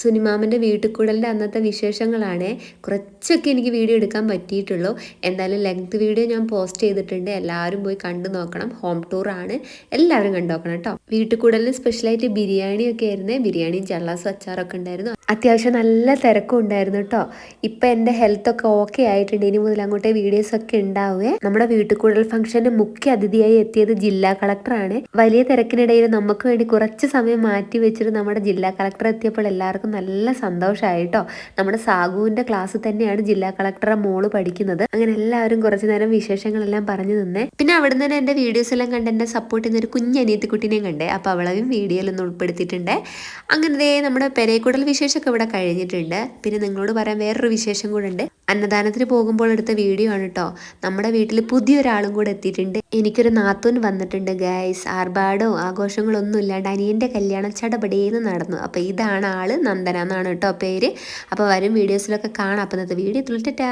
സുനിമാമന്റെ വീട്ടുകൂടലിന്റെ അന്നത്തെ വിശേഷങ്ങളാണ്. കുറച്ചൊക്കെ എനിക്ക് വീഡിയോ എടുക്കാൻ പറ്റിയിട്ടുള്ളൂ. എന്തായാലും ലെങ്ത് വീഡിയോ ഞാൻ പോസ്റ്റ് ചെയ്തിട്ടുണ്ട്. എല്ലാവരും പോയി കണ്ടു നോക്കണം. ഹോം ടൂർ ആണ്. എല്ലാവരും കണ്ടു നോക്കണം കേട്ടോ. വീട്ടുകൂടലിന് സ്പെഷ്യലായിട്ട് ബിരിയാണിയൊക്കെ ആയിരുന്നു. ബിരിയാണിയും ചള്ളാസും അച്ചാറൊക്കെ ഉണ്ടായിരുന്നു. അത്യാവശ്യം നല്ല തിരക്കും ഉണ്ടായിരുന്നു കേട്ടോ. ഇപ്പം എന്റെ ഹെൽത്തൊക്കെ ഓക്കെ ആയിട്ടുണ്ട്. ഇനി മുതൽ അങ്ങോട്ടേ വീഡിയോസൊക്കെ ഉണ്ടാവുകയെ. നമ്മുടെ വീട്ടുകൂടൽ ഫംഗ്ഷന്റെ മുഖ്യ അതിഥിയായി എത്തിയത് ജില്ലാ കളക്ടറാണ് വലിയ തിരക്കിനിടയിൽ നമുക്ക് വേണ്ടി കുറച്ച് സമയം മാറ്റി വെച്ചിട്ട് നമ്മുടെ ജില്ലാ കളക്ടർ എത്തിയപ്പോൾ എല്ലാവർക്കും നല്ല സന്തോഷമായി കേട്ടോ നമ്മുടെ സാഗുവിന്റെ ക്ലാസ് തന്നെയാണ് ജില്ലാ കളക്ടറെ മോൾ പഠിക്കുന്നത്. അങ്ങനെ എല്ലാവരും കുറച്ച് നേരം വിശേഷങ്ങളെല്ലാം പറഞ്ഞു നിന്നേ. പിന്നെ അവിടെ നിന്ന് തന്നെ എന്റെ വീഡിയോസ് എല്ലാം കണ്ട് എന്നെ സപ്പോർട്ട് ചെയ്യുന്ന ഒരു കുഞ്ഞ് അനിയത്തിക്കുട്ടിനെയും കണ്ടേ. അപ്പോൾ അവളെയും വീഡിയോയിലൊന്ന് ഉൾപ്പെടുത്തിയിട്ടുണ്ട്. അങ്ങനെ നമ്മുടെ പെരേക്കുടൽ വിശേഷമൊക്കെ ഇവിടെ കഴിഞ്ഞിട്ടുണ്ട്. പിന്നെ നിങ്ങളോട് പറയാൻ വേറൊരു വിശേഷം കൂടെ ഉണ്ട്. അന്നദാനത്തിന് പോകുമ്പോൾ എടുത്ത വീഡിയോ ആണ് കേട്ടോ നമ്മുടെ വീട്ടിൽ പുതിയൊരാളും കൂടെ എത്തിയിട്ടുണ്ട്. എനിക്കൊരു നാത്തൂൻ വന്നിട്ടുണ്ട് ഗൈസ് ആർഭാടോ ആഘോഷങ്ങളോ ഒന്നും ഇല്ലാണ്ട് അനിയന്റെ കല്യാണം ചടപടിയെന്ന് നടന്നു. അപ്പോൾ ഇതാണ് ആൾ നന്ദന എന്നാണ് കേട്ടോ പേര്. അപ്പോൾ വരും വീഡിയോസിലൊക്കെ കാണാം. അപ്പോൾ ഇന്നത്തെ വീഡിയോ തുളിറ്റിട്ടാ